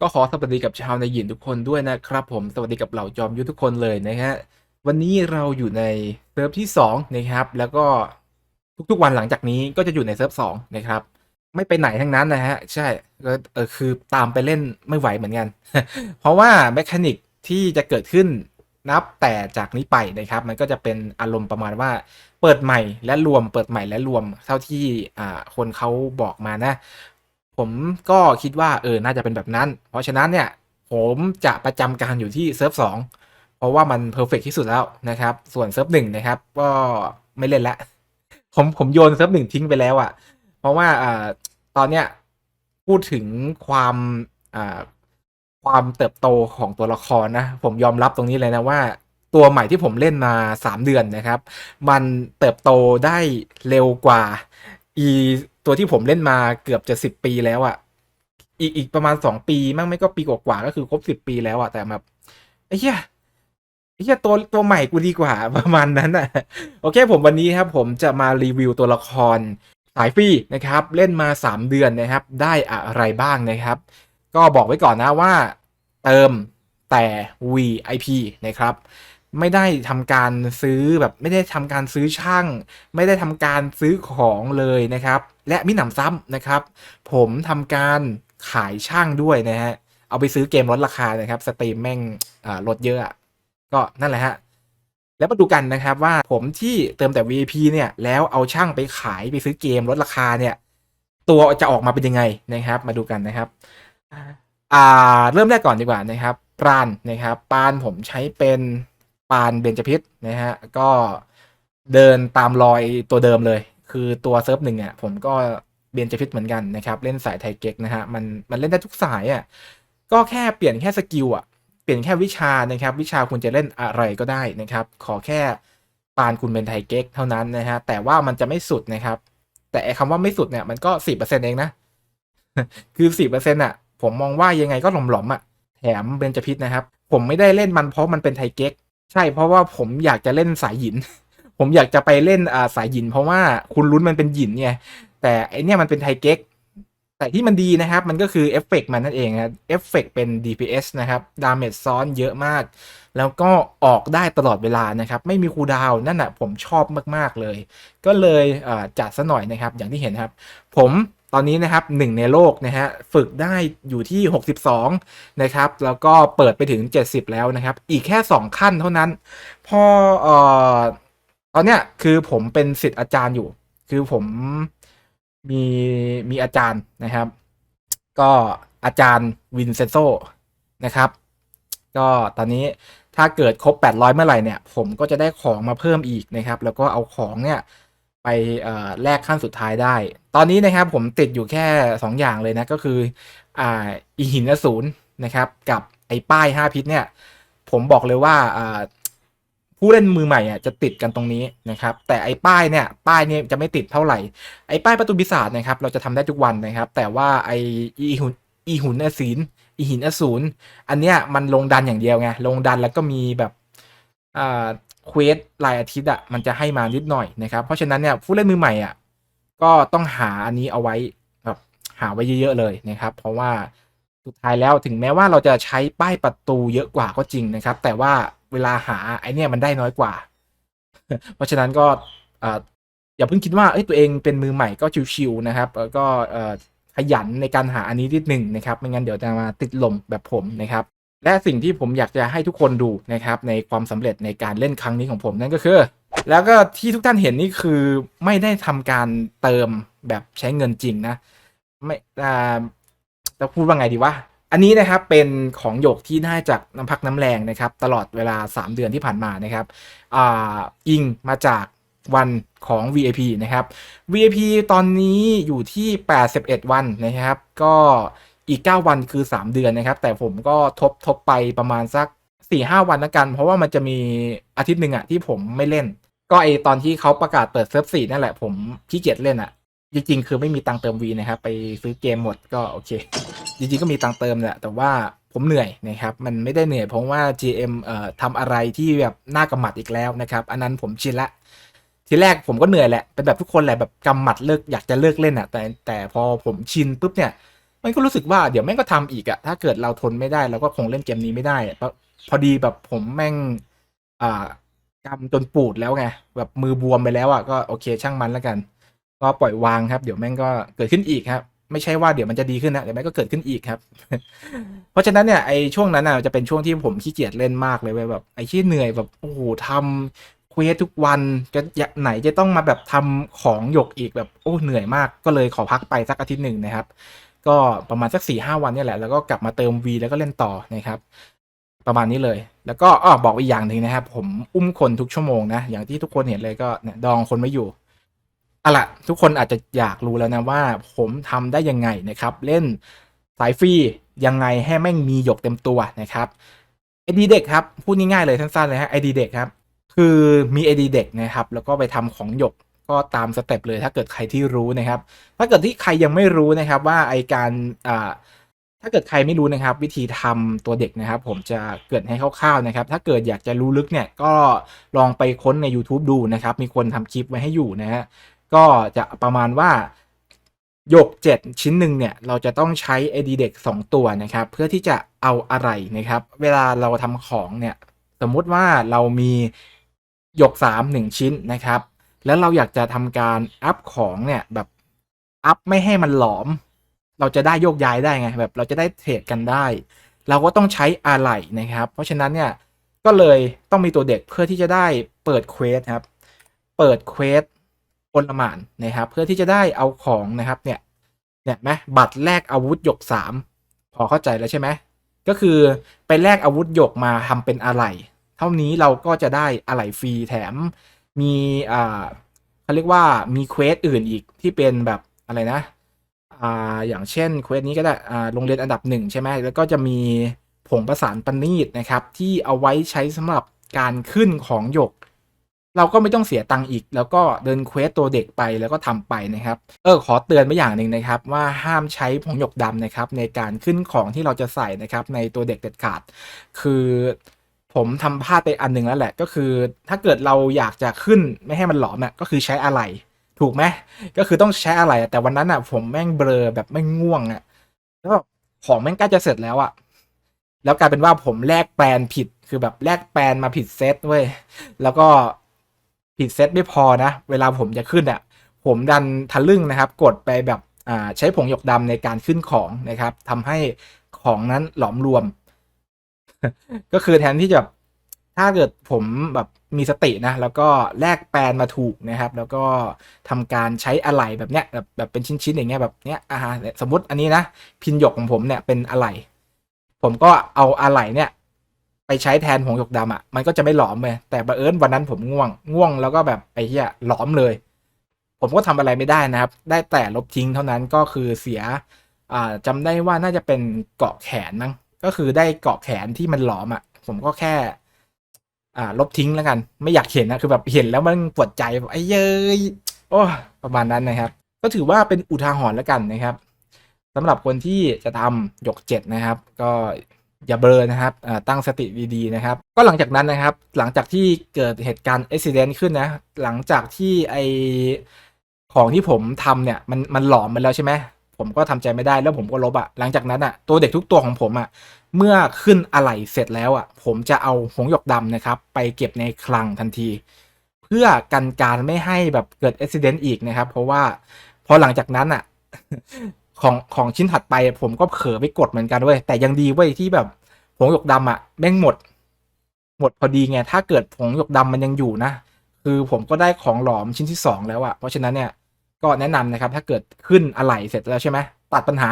ก็ขอสวัสดีกับชาวในหยินทุกคนด้วยนะครับผมสวัสดีกับเหล่าจอมยุทธทุกคนเลยนะฮะวันนี้เราอยู่ในเซิร์ฟที่2นะครับ แล้วก็ทุกๆวันหลังจากนี้ก็จะอยู่ในเซิร์ฟสองนะครับ ไม่ไปไหนทั้งนั้นนะฮะ ใช่ก็เออคือตามไปเล่นไม่ไหวเหมือนกัน เพราะว่าแมคานิกที่จะเกิดขึ้นนับแต่จากนี้ไปนะครับ มันก็จะเป็นอารมณ์ประมาณว่าเปิดใหม่และรวม เปิดใหม่และรวม เท่าที่อ่าคนเขาบอกมานะ ผมก็คิดว่าเออน่าจะเป็นแบบนั้น เพราะฉะนั้นเนี่ยผมจะประจำการอยู่ที่เซิร์ฟสองเพราะว่ามันเพอร์เฟกที่สุดแล้วนะครับ ส่วนเซิร์ฟหนึ่งนะครับ ก็ไม่เล่นละผมผมโยนเซิร์ฟหนึ่งทิ้งไปแล้วอะ่ะ เพราะว่าอ่าตอนเนี้ยพูดถึงความอ่าความเติบโตของตัวละครนะ ผมยอมรับตรงนี้เลยนะว่า ตัวใหม่ที่ผมเล่นมาสามเดือนนะครับ มันเติบโตได้เร็วกว่าอี ตัวที่ผมเล่นมาเกือบจะสิบปีแล้วอะ่ะ อีกอีกประมาณสองปีมั่งไม่ก็ปีกว่าๆก็คือครบสิบปีแล้วอะ่ะแต่แบบไอ้เหี้ยไอ้เหี้ยตัวตัวใหม่กูดีกว่าประมาณนั้นอะ โอเค ผมวันนี้ครับ ผมจะมารีวิวตัวละครสายฟรีนะครับ เล่นมา3เดือนนะครับ ได้อะไรบ้างนะครับ ก็บอกไว้ก่อนนะว่าเติมแต่ VIP นะครับ ไม่ได้ทำการซื้อแบบไม่ได้ทำการซื้อช่าง ไม่ได้ทำการซื้อของเลยนะครับ และมิหนำซ้ำนะครับ ผมทำการขายช่างด้วยนะฮะเอาไปซื้อเกมลดราคานะครับสตรีมแม่งลดเยอะก็นั่นแหละฮะแล้วมาดูกันนะครับว่าผมที่เติมแต่ VIP เนี่ยแล้วเอาช่างไปขายไปซื้อเกมลดราคาเนี่ย ตัวจะออกมาเป็นยังไงนะครับ มาดูกันนะครับอ่าเริ่มแรกก่อนดีกว่านะครับปาณนะครับปานผมใช้เป็น ปานเบญจพิษนะฮะก็เดินตามรอยตัวเดิมเลย คือตัวเซิร์ฟหนึ่งเนี่ยผมก็เบญจพิษเหมือนกันนะครับ เล่นสายไทเก๊กนะฮะมันมันเล่นได้ทุกสายอะก็แค่เปลี่ยนแค่สกิลอะเปลี่ยนแค่วิชานะครับ วิชาคุณจะเล่นอะไรก็ได้นะครับ ขอแค่ปานคุณเป็นไทเก๊กเท่านั้นนะฮะแต่ว่ามันจะไม่สุดนะครับ แต่ไอ้คำว่าไม่สุดเนี่ยมันก็สิบเปอร์เซ็นต์เองนะคือสิบเปอร์เซ็นต์อะผมมองว่ายังไงก็หลอมๆอะแถมเบนจพิษนะครับ ผมไม่ได้เล่นมันเพราะมันเป็นไทเก๊ก ใช่เพราะว่าผมอยากจะเล่นสายหยิน ผมอยากจะไปเล่นอ่าสายหยิน เพราะว่าคุณลุ้นมันเป็นหยินไงแต่ไอเนี่ยมันเป็นไทเก๊กแต่ที่มันดีนะครับ มันก็คือเอฟเฟกมันนั่นเองนะเอฟเฟกเป็น DPS นะครับดาเมจซ้อนเยอะมาก แล้วก็ออกได้ตลอดเวลานะครับ ไม่มีคูดาวนั่นแหะผมชอบมาก ๆ เลย ก็เลยจัดซะหน่อยนะครับ อย่างที่เห็นครับ ผม ตอนนี้นะครับหนึ่งในโลกนะฮะฝึกได้อยู่ที่ 62 นะครับ แล้วก็เปิดไปถึง 70 แล้วนะครับ อีกแค่ 2 ขั้นเท่านั้น พอเอ่อตอนเนี้ยคือผมเป็นสิทธิ์อาจารย์อยู่ คือผมมีมีอาจารย์นะครับ ก็อาจารย์วินเซนโซนะครับ ก็ตอนนี้ถ้าเกิดครบ 800 เมื่อไหร่เนี่ย ผมก็จะได้ของมาเพิ่มอีกนะครับ แล้วก็เอาของเนี่ย ไปแลกขั้นสุดท้ายได้ ตอนนี้นะครับผมติดอยู่แค่ 2 อย่างเลยนะ ก็คืออ่าอีหินอสูรนะครับ กับไอ้ป้าย 5 พิษเนี่ย ผมบอกเลยว่าผู้เล่นมือใหม่อะจะติดกันตรงนี้นะครับ แต่ไอ้ป้ายเนี่ย ป้ายเนี่ยจะไม่ติดเท่าไหร่ ไอ้ป้ายประตูปีศาจนะครับ เราจะทำได้ทุกวันนะครับ แต่ว่าไอ้อีหุนอีหุนอศีลอีหินอสูรอันเนี้ยมันลงดันอย่างเดียวไงลงดันแล้วก็มีแบบอ่า เควสรายอาทิตย์อะมันจะให้มานิดหน่อยนะครับ เพราะฉะนั้นเนี่ยผู้เล่นมือใหม่อะก็ต้องหาอันนี้เอาไว้แบบหาไว้เยอะๆเลยนะครับ เพราะว่าสุดท้ายแล้วถึงแม้ว่าเราจะใช้ป้ายประตูเยอะกว่าก็จริงนะครับ แต่ว่าเวลาหาไอเนี่ยมันได้น้อยกว่า เพราะฉะนั้นก็ออย่าเพิ่งคิดว่าตัวเองเป็นมือใหม่ก็ชิวๆนะครับแล้วก็ขยันในการหาอันนี้นิดหนึ่งนะครับ ไม่งั้นเดี๋ยวจะมาติดลมแบบผมนะครับ และสิ่งที่ผมอยากจะให้ทุกคนดูนะครับในความสำเร็จในการเล่นครั้งนี้ของผมนั่นก็คือ แล้วก็ที่ทุกท่านเห็นนี่คือไม่ได้ทำการเติมแบบใช้เงินจริงนะไม่อ่าจะพูดว่าไงดีวะอันนี้นะครับเป็นของหยกที่ได้จากน้ำพักน้ำแรงนะครับตลอดเวลา 3 เดือนที่ผ่านมานะครับอ่าอิงมาจากวันของ VIP นะครับ VIP ตอนนี้อยู่ที่ 81 วันนะครับ ก็ อีก 9 วันคือ 3 เดือนนะครับ แต่ผมก็ทบทบไปประมาณสัก4-5วันละกัน เพราะว่ามันจะมีอาทิตย์หนึ่งอะที่ผมไม่เล่น ก็ไอตอนที่เขาประกาศเปิดเซิร์ฟสี่นั่นแหละผมขี้เกียจเล่นอะจริงๆ คือไม่มีตังเติมวีนะครับ ไปซื้อเกมหมดก็โอเค จริงๆ ก็มีตังเติมแหละ แต่ว่าผมเหนื่อยนะครับ มันไม่ได้เหนื่อยเพราะว่า GM เอ่อทำอะไรที่แบบน่ากำหมัดอีกแล้วนะครับ อันนั้นผมชินละ ทีแรกผมก็เหนื่อยแหละ เป็นแบบทุกคนแหละแบบกำหมัดเลิกอยากจะเลิกเล่นอะแต่แต่พอผมชินปุ๊บเนี่ย มันก็รู้สึกว่าเดี๋ยวแม่งก็ทำอีกอะถ้าเกิดเราทนไม่ได้เราก็คงเล่นเกมนี้ไม่ได้พราะพอดีแบบผมแม่ง อ่ากำจนปูดแล้วไงแบบมือบวมไปแล้วอะก็โอเคช่างมันแล้วกัน ก็ปล่อยวางครับ เดี๋ยวแม่งก็เกิดขึ้นอีกครับไม่ใช่ว่าเดี๋ยวมันจะดีขึ้นนะเดี๋ยวแม่งก็เกิดขึ้นอีกครับ เพราะฉะนั้นเนี่ยไอช่วงนั้นอะจะเป็นช่วงที่ผมขี้เกียจเล่นมากเลยแบบไอที่เหนื่อยแบบโอ้โหทำเควสทุกวันจะไหนจะต้องมาแบบทำของหยกอีกแบบโอ้เหนื่อยมากก็เลยขอพักไปสักอาทิตย์หนึ่งนะครับ ก็ประมาณสักสี่ห้าวันนี่แหละ แล้วก็กลับมาเติม V แล้วก็เล่นต่อนะครับ ประมาณนี้เลย แล้วก็อ้อบอกอีกอย่างหนึ่งนะครับ ผมอุ้มคนทุกชั่วโมงนะ อย่างที่ทุกคนเห็นเลยก็เนี่ยดองคนไม่อยู่อะล่ะทุกคนอาจจะอยากรู้แล้วนะว่า ผมทำได้ยังไงนะครับ เล่นสายฟรียังไงให้แม่งมีหยกเต็มตัวนะครับไอดีเด็กครับพูดง่ายๆเลยสั้นๆเลยฮะไอดีเด็กครับคือมีไอดีเด็กนะครับ แล้วก็ไปทำของหยก ก็ตามสเต็ปเลยถ้าเกิดใครที่รู้นะครับ ถ้าเกิดที่ใครยังไม่รู้นะครับว่าไอการอ่าถ้าเกิดใครไม่รู้นะครับ วิธีทำตัวเด็กนะครับ ผมจะเกิดให้คร่าวๆนะครับ ถ้าเกิดอยากจะรู้ลึกเนี่ยก็ลองไปค้นใน YouTube ดูนะครับ มีคนทำคลิปไว้ให้อยู่นะฮะก็จะประมาณว่าหยก 7 ชิ้นหนึ่งเนี่ย เราจะต้องใช้ ID เด็ก 2 ตัวนะครับ เพื่อที่จะเอาอะไรนะครับ เวลาเราทำของเนี่ย สมมุติว่าเรามีหยก 3 1 ชิ้นนะครับ แล้วเราอยากจะทำการอัพของเนี่ยแบบอัพไม่ให้มันหลอม เราจะได้โยกย้ายได้ไงแบบเราจะได้เทรดกันได้ เราก็ต้องใช้อะไหล่นะครับ เพราะฉะนั้นเนี่ยก็เลยต้องมีตัวเด็กเพื่อที่จะได้เปิดเควสครับ เปิดเควสอนละหมานนะครับ เพื่อที่จะได้เอาของนะครับเนี่ยเนี่ยไหมบัตรแลกอาวุธหยกสามพอเข้าใจแล้วใช่ไหมก็คือไปแลกอาวุธหยกมาทำเป็นอะไหล่เท่านี้เราก็จะได้อะไหล่ฟรีแถม มีอ่าเขาเรียกว่ามีเควสอื่นอีกที่เป็นแบบอะไรนะอ่าอย่างเช่นเควสนี้ก็ได้อ่าโรงเรียนอันดับหนึ่งใช่ไหมแล้วก็จะมีผงประสานประณีตนะครับ ที่เอาไว้ใช้สำหรับการขึ้นของหยก เราก็ไม่ต้องเสียตังค์อีก แล้วก็เดินเควสตัวเด็กไปแล้วก็ทำไปนะครับ เออขอเตือนไว้อย่างหนึ่งนะครับ ว่าห้ามใช้ผงหยกดำนะครับ ในการขึ้นของที่เราจะใส่นะครับ ในตัวเด็กเด็ดขาด คือ ผมทำพลาดไปอันหนึ่งแล้วแหละ ก็คือถ้าเกิดเราอยากจะขึ้นไม่ให้มันหลอมอะก็คือใช้อะไรถูกไหมก็คือต้องใช้อะไรแต่วันนั้นอะ ผมแม่งเบลอแบบไม่ง่วงอะแล้วของแม่งใกล้จะเสร็จแล้วอะแล้วกลายเป็นว่าผมแลกแปลนผิดคือแบบแลกแปลนมาผิดเซตเว้ยแล้วก็ผิดเซตไม่พอนะเวลาผมจะขึ้นอะ ผมดันทะลึ่งนะครับ กดไปแบบอ่าใช้ผงหยกดำในการขึ้นของนะครับทำให้ของนั้นหลอมรวม ก็คือแทนที่จะถ้าเกิดผมแบบมีสตินะ แล้วก็แลกแปลนมาถูกนะครับ แล้วก็ทำการใช้อะไหล่แบบเนี้ยแบบแบบเป็นชิ้นๆอย่างเงี้ยแบบเนี้ยอ่าฮะสมมติอันนี้นะ พินหยกของผมเนี่ยเป็นอะไหล่ผมก็เอาอะไหล่เนี่ย ไปใช้แทนผงหยกดำอะมันก็จะไม่หลอมเลยแต่บังเอิญวันนั้นผมง่วงง่วงแล้วก็แบบไอ้เหี้ยหลอมเลย ผมก็ทำอะไรไม่ได้นะครับ ได้แต่ลบทิ้งเท่านั้นก็คือเสียอ่าจำได้ว่าน่าจะเป็นเกาะแขนมั้ง ก็คือได้เกาะแขนที่มันหลอมอะ ผมก็แค่ อ่า ลบทิ้งแล้วกัน ไม่อยากเห็นนะคือแบบเห็นแล้วมันปวดใจแบบไอ้เย้ยโอ้ประมาณนั้นนะครับ ก็ถือว่าเป็นอุทาหรณ์แล้วกันนะครับสำหรับคนที่จะทำหยกเจ็ดนะครับ ก็อย่าเบลอนะครับตั้งสติดีๆนะครับ ก็หลังจากนั้นนะครับ หลังจากที่เกิดเหตุการณ์อุบิเหตุขึ้นนะ หลังจากที่ไอของที่ผมทำเนี่ยมันมันหลอมไปแล้วใช่ไหม ผมก็ทำใจไม่ได้แล้วผมก็ลบอะหลังจากนั้นอะตัวเด็กทุกตัวของผมอะเมื่อขึ้นอะไหล่เสร็จแล้วอะผมจะเอาหงหยกดำนะครับ ไปเก็บในคลังทันที เพื่อกันการไม่ให้แบบเกิดอุบิเหตุอีกนะครับ เพราะว่าพอหลังจากนั้นอะของของชิ้นถัดไปผมก็เผลอไปกดเหมือนกันเว้ยแต่ยังดีเว้ยที่แบบผงหยกดำอะแม่งหมด หมดพอดีไงถ้าเกิดผงหยกดำมันยังอยู่นะ คือผมก็ได้ของหลอมชิ้นที่สองแล้วอะเพราะฉะนั้นเนี่ย ก็แนะนำนะครับ ถ้าเกิดขึ้นอะไหล่เสร็จแล้วใช่ไหมตัดปัญหา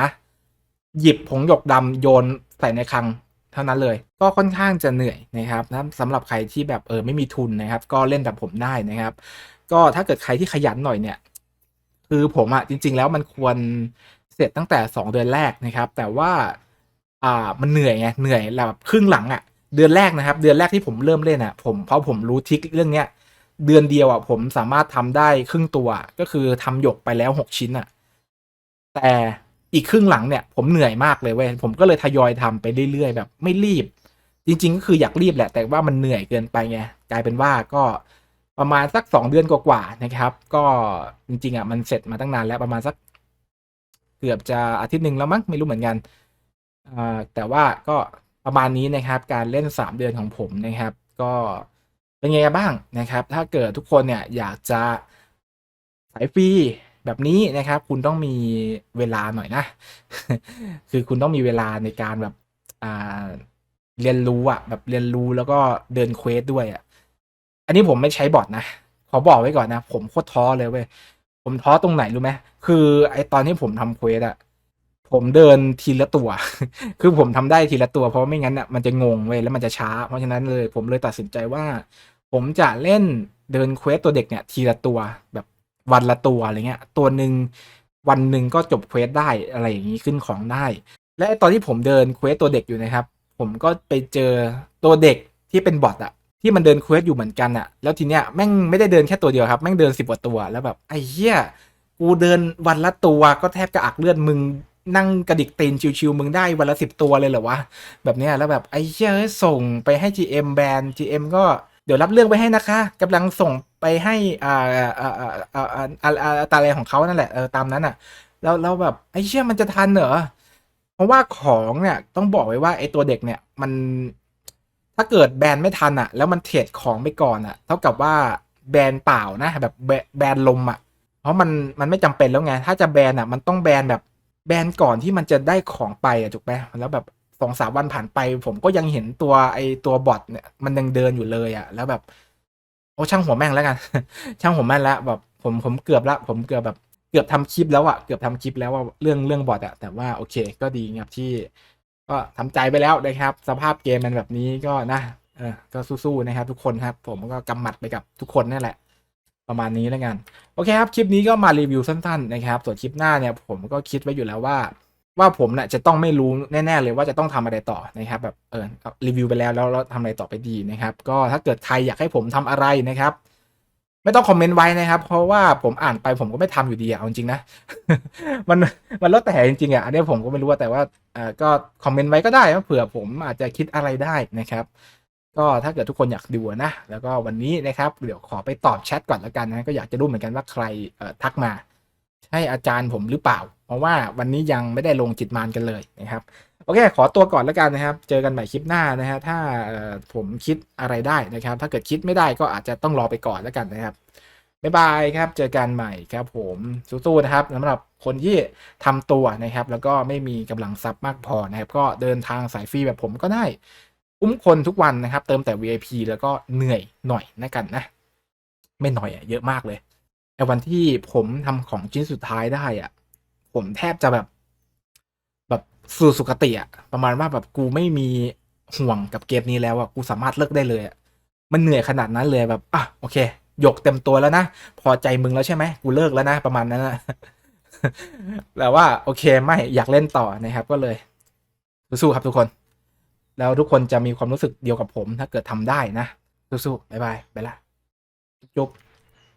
หยิบผงหยกดำโยนใส่ในคลังเท่านั้นเลย ก็ค่อนข้างจะเหนื่อยนะครับนะสำหรับใครที่แบบเออไม่มีทุนนะครับ ก็เล่นแบบผมได้นะครับ ก็ถ้าเกิดใครที่ขยันหน่อยเนี่ย คือผมอะจริง ๆ แล้วมันควรเสร็จตั้งแต่สองเดือนแรกนะครับ แต่ว่าอ่ามันเหนื่อยไงเหนื่อยแบบครึ่งหลังอะเดือนแรกนะครับ เดือนแรกที่ผมเริ่มเล่นอะผมเพราะผมรู้ทริคเรื่องเนี้ย เดือนเดียวอะผมสามารถทำได้ครึ่งตัวก็คือทำหยกไปแล้วหกชิ้นอะ แต่อีกครึ่งหลังเนี่ย ผมเหนื่อยมากเลยเว้ยผมก็เลยทยอยทำไปเรื่อยๆ แบบ ไม่รีบ จริง ๆ ก็คืออยากรีบแหละ แต่ว่ามันเหนื่อยเกินไปไงกลายเป็นว่าก็ประมาณสักสองเดือนกว่าๆนะครับ ก็จริงๆอะมันเสร็จมาตั้งนานแล้วประมาณสักเกือบจะอาทิตย์หนึ่งแล้วมั้งไม่รู้เหมือนกันอ่าแต่ว่าก็ประมาณนี้นะครับ การเล่น 3 เดือนของผมนะครับ ก็ เป็นไงบ้างนะครับ ถ้าเกิดทุกคนเนี่ยอยากจะสายฟรีแบบนี้นะครับ คุณต้องมีเวลาหน่อยนะ คือคุณต้องมีเวลาในการแบบอ่าเรียนรู้อะแบบเรียนรู้แล้วก็เดินเควสด้วยอะอันนี้ผมไม่ใช้บอทนะ ขอบอกไว้ก่อนนะ ผมโคตรท้อเลยเว้ย ผมท้อตรงไหนรู้ไหมคือไอตอนที่ผมทำเควสอะ ผมเดินทีละตัว คือผมทำได้ทีละตัว เพราะไม่งั้นอะมันจะงงเว้ยแล้วมันจะช้า เพราะฉะนั้นเลยผมเลยตัดสินใจว่า ผมจะเล่นเดินเควสตัวเด็กเนี่ย ทีละตัวแบบวันละตัวอะไรเงี้ย ตัวหนึ่งวันหนึ่งก็จบเควสได้อะไรอย่างนี้ขึ้นของได้ และตอนที่ผมเดินเควสตัวเด็กอยู่นะครับ ผมก็ไปเจอตัวเด็กที่เป็นบอทอะที่มันเดินเควสอยู่เหมือนกันอะแล้วทีเนี้ยแม่งไม่ได้เดินแค่ตัวเดียวครับ แม่งเดินสิบกว่าตัว แล้วแบบไอ้เหี้ย กูเดินวันละตัวก็แทบกระอักเลือดมึง นั่งกระดิกตีนชิวๆมึงได้วันละสิบตัวเลยเหรอวะ แบบเนี้ยแล้วแบบไอ้เชี่ยส่งไปให้ GM แบน GM ก็เดี๋ยวรับเรื่องไปให้นะคะกำลังส่งไปให้อ่าอ่าอ่าอ่าอ่าตาแรของเขานั่นแหละเออตามนั้นอะ แล้วแล้แบบไอ้เชี่ยมันจะทันเหรอเพราะว่าของเนี่ยต้องบอกไว้ว่าไอ้ตัวเด็กเนี่ยมันถ้าเกิดแบนไม่ทันอะ แล้วมันเทรดของไปก่อนอะ เท่ากับว่าแบนเปล่านะ แบบแบนลมอะ เพราะมันมันไม่จำเป็นแล้วไง ถ้าจะแบนอะ มันต้องแบนแบบ แบรนด์ก่อนที่มันจะได้ของไปอะถูกไหมแล้วแบบสองสามวันผ่านไป ผมก็ยังเห็นตัวไอตัวบอทเนี่ยมันยังเดินอยู่เลยอะแล้วแบบโอ้ช่างหัวแม่งแล้วกัน ช่างหัวแม่งแล้วแบบผมผมเกือบละผมเกือบแบบเกือบทำคลิปแล้วอะเกือบทำคลิปแล้วว่าเรื่องเรื่องบอทอะแต่ว่าโอเค ก็ดีครับที่ ก็ทำใจไปแล้วนะครับ สภาพเกมมันแบบนี้ก็นะเออก็สู้ๆนะครับ ทุกคนครับ ผมก็กำหมัดไปกับทุกคนนั่นแหละ ประมาณนี้แล้วกัน โอเคครับคลิปนี้ก็มารีวิวสั้นๆนะครับส่วนคลิปหน้าเนี่ยผมก็คิดไว้อยู่แล้วว่า ว่าผมเนี่ยจะต้องไม่รู้แน่ ๆ เลยว่าจะต้องทำอะไรต่อนะครับแบบเออรีวิวไปแล้วแล้วเราทำอะไรต่อไปดีนะครับ ก็ถ้าเกิดใครอยากให้ผมทำอะไรนะครับ ไม่ต้องคอมเมนต์ไว้นะครับ เพราะว่าผมอ่านไปผมก็ไม่ทำอยู่ดีอะเอาจริงๆนะมันมันแล้วแต่จริงๆอะอันนี้ผมก็ไม่รู้ว่าแต่ว่าเอ่อก็คอมเมนต์ไว้ก็ได้เผื่อผมอาจจะคิดอะไรได้นะครับ ก็ถ้าเกิดทุกคนอยากดูนะ แล้วก็วันนี้นะครับเดี๋ยวขอไปตอบแชทก่อนล้วกันนะก็อยากจะรู้เหมือนกันว่าใครทักมาใช่อาจารย์ผมหรือเปล่า เพราะว่าวันนี้ยังไม่ได้ลงจิตมานกันเลยนะครับโอเคขอตัวก่อนแล้วกันนะครับ เจอกันใหม่คลิปหน้านะฮะถ้าผมคิดอะไรได้นะครับ ถ้าเกิดคิดไม่ได้ก็อาจจะต้องรอไปก่อนแล้วกันนะครับบ๊ายบายครับ เจอกันใหม่ครับผมสู้ๆนะครับสำหรับคนที่ทำตัวนะครับ แล้วก็ไม่มีกำลังทรัพย์มากพอนะครับ ก็เดินทางสายฟรีแบบผมก็ได้ อุ้มคนทุกวันนะครับ เติมแต่ VIP แล้วก็เหนื่อยหน่อยนะกันนะ ไม่หน่อยอะเยอะมากเลยไอ้วันที่ผมทำของชิ้นสุดท้ายได้อะผมแทบจะแบบ แบบสู่สุคติอะประมาณว่าแบบกูไม่มีห่วงกับเกมนี้แล้วอะกูสามารถเลิกได้เลยอะมันเหนื่อยขนาดนั้นเลยแบบอะโอเคหยกเต็มตัวแล้วนะ พอใจมึงแล้วใช่ไหมกูเลิกแล้วนะ ประมาณนั้นนะแต่ว่าโอเคไม่อยากเล่นต่อนะครับก็เลยสู้ครับทุกคน แล้วทุกคนจะมีความรู้สึกเดียวกับผม ถ้าเกิดทำได้นะสู้ๆบ๊ายบายไปละจบ